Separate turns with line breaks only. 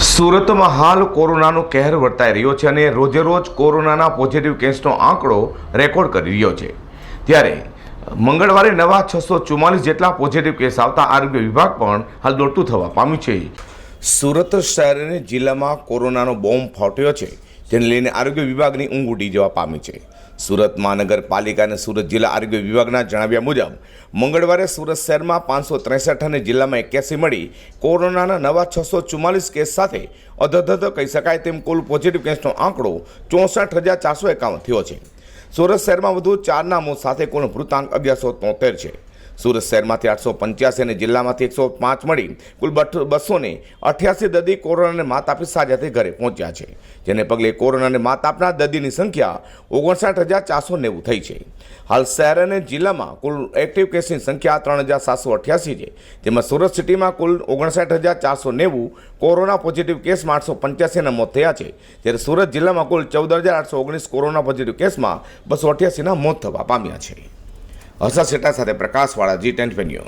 સુરતમાં હાલ કોરોનાનો કહેર વર્તાઈ રહ્યો છે અને રોજે રોજ કોરોનાના પોઝિટિવ કેસનો આંકડો રેકોર્ડ કરી રહ્યો છે. ત્યારે, મંગળવારે નવા છસો ચુમ્માલીસ જેટલા પોઝિટિવ કેસ આવતા આરોગ્ય વિભાગ પણ હાલ દોડતું થવા પામ્યું છે. સુરત શહેર જિલ્લામાં કોરોનાનો બોમ્બ ફાટ્યો છે. જેને લઈને આરોગ્ય વિભાગની ઊંઘ ઉડી જવા પામી છે. સુરત મહાનગરપાલિકા અને સુરત જિલ્લા આરોગ્ય વિભાગના જણાવ્યા મુજબ, મંગળવારે સુરત શહેરમાં પાંચસો ત્રેસઠ અને જિલ્લામાં એક્યાસી મળી કોરોનાના નવા છસો ચુમ્માલીસ કેસ સાથે અધધધ કહી શકાય તેમ કુલ પોઝિટિવ કેસનો આંકડો ચોસઠ હજાર ચારસો એકાવન થયો છે. સુરત શહેરમાં વધુ ચારના મોત સાથે કુલ મૃતાંક અગિયારસો તોતેર છે. સુરત શહેરમાંથી આઠસો પંચ્યાસી અને જિલ્લામાંથી એકસો પાંચ મળી કુલ બસો ને અઠ્યાસી દર્દી કોરોનાને માત આપી સાજા ઘરે પહોંચ્યા છે. જેને પગલે કોરોનાને માત આપનાર દર્દીની સંખ્યા ઓગણસાઠ હજાર ચારસો નેવું થઈ છે. હાલ શહેર અને જિલ્લામાં કુલ એક્ટિવ કેસની સંખ્યા ત્રણ હજાર સાતસો અઠ્યાસી છે. જેમાં સુરત સિટીમાં કુલ ઓગણસાઠ હજાર ચારસો નેવું કોરોના પોઝિટિવ કેસમાં આઠસો પંચ્યાસીના મોત થયા છે. જ્યારે સુરત જિલ્લામાં કુલ ચૌદ હજાર આઠસો ઓગણીસ કોરોના પોઝિટિવ કેસમાં બસો અઠ્યાસીના મોત થવા પામ્યા છે. હર્ષદ શેઠા સાથે પ્રકાશવાળા જી ટેન્ટ ન્યૂઝ